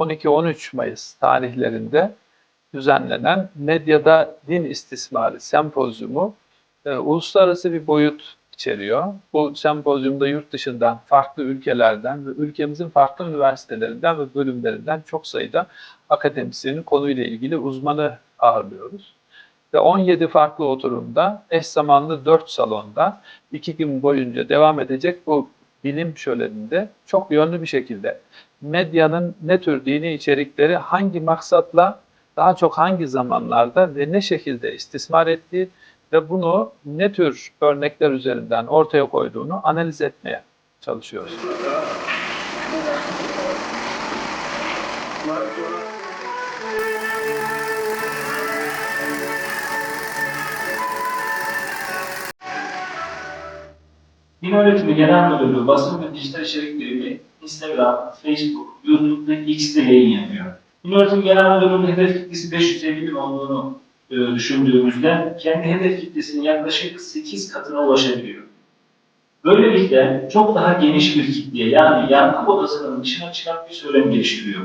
12-13 Mayıs tarihlerinde düzenlenen Medyada Din İstismarı Sempozyumu e, uluslararası bir boyut içeriyor. Bu sempozyumda yurt dışından, farklı ülkelerden ve ülkemizin farklı üniversitelerinden ve bölümlerinden çok sayıda akademisyenin konuyla ilgili uzmanı ağırlıyoruz. Ve 17 farklı oturumda eş zamanlı 4 salonda 2 gün boyunca devam edecek bu bilim şöleninde çok yönlü bir şekilde medyanın ne tür dini içerikleri hangi maksatla daha çok hangi zamanlarda ve ne şekilde istismar ettiği ve bunu ne tür örnekler üzerinden ortaya koyduğunu analiz etmeye çalışıyoruz. Din Öğretimi Genel Müdürlüğü basın ve dijital içerik birimi Instagram, Facebook, YouTube ve X'de yayın yapıyor. Din Öğretimi Genel Müdürlüğü'nün hedef kitlesi 550 bin olduğunu e, düşündüğümüzde kendi hedef kitlesinin yaklaşık 8 katına ulaşabiliyor. Böylelikle çok daha geniş bir kitleye yani yankı odasının dışına çıkan bir söylem geliştiriyor.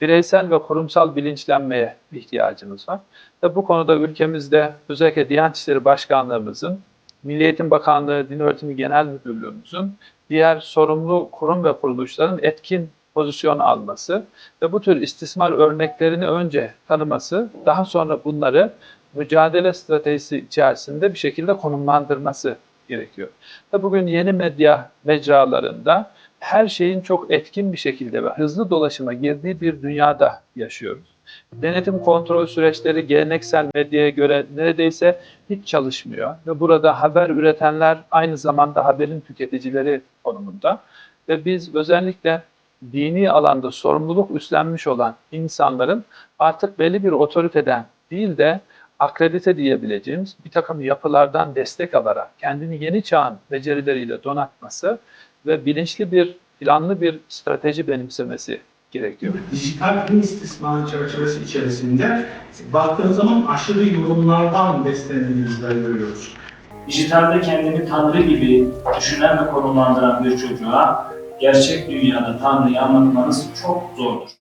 bireysel ve kurumsal bilinçlenmeye ihtiyacımız var. Ve bu konuda ülkemizde özellikle Diyanet İşleri Başkanlığımızın, Milli Eğitim Bakanlığı Din Öğretimi Genel Müdürlüğümüzün, diğer sorumlu kurum ve kuruluşların etkin pozisyon alması ve bu tür istismar örneklerini önce tanıması, daha sonra bunları mücadele stratejisi içerisinde bir şekilde konumlandırması gerekiyor. Ve bugün yeni medya mecralarında her şeyin çok etkin bir şekilde ve hızlı dolaşıma girdiği bir dünyada yaşıyoruz. Denetim kontrol süreçleri geleneksel medyaya göre neredeyse hiç çalışmıyor ve burada haber üretenler aynı zamanda haberin tüketicileri konumunda ve biz özellikle dini alanda sorumluluk üstlenmiş olan insanların artık belli bir otoriteden değil de akredite diyebileceğimiz bir takım yapılardan destek alarak kendini yeni çağın becerileriyle donatması ve bilinçli bir, planlı bir strateji benimsemesi gerekiyor. dijital din istismarı çerçevesi içerisinde baktığınız zaman aşırı yorumlardan beslendiğimizleri görüyoruz. Dijitalde kendini Tanrı gibi düşünen ve konumlandıran bir çocuğa gerçek dünyada Tanrı'yı anlatmanız çok zordur.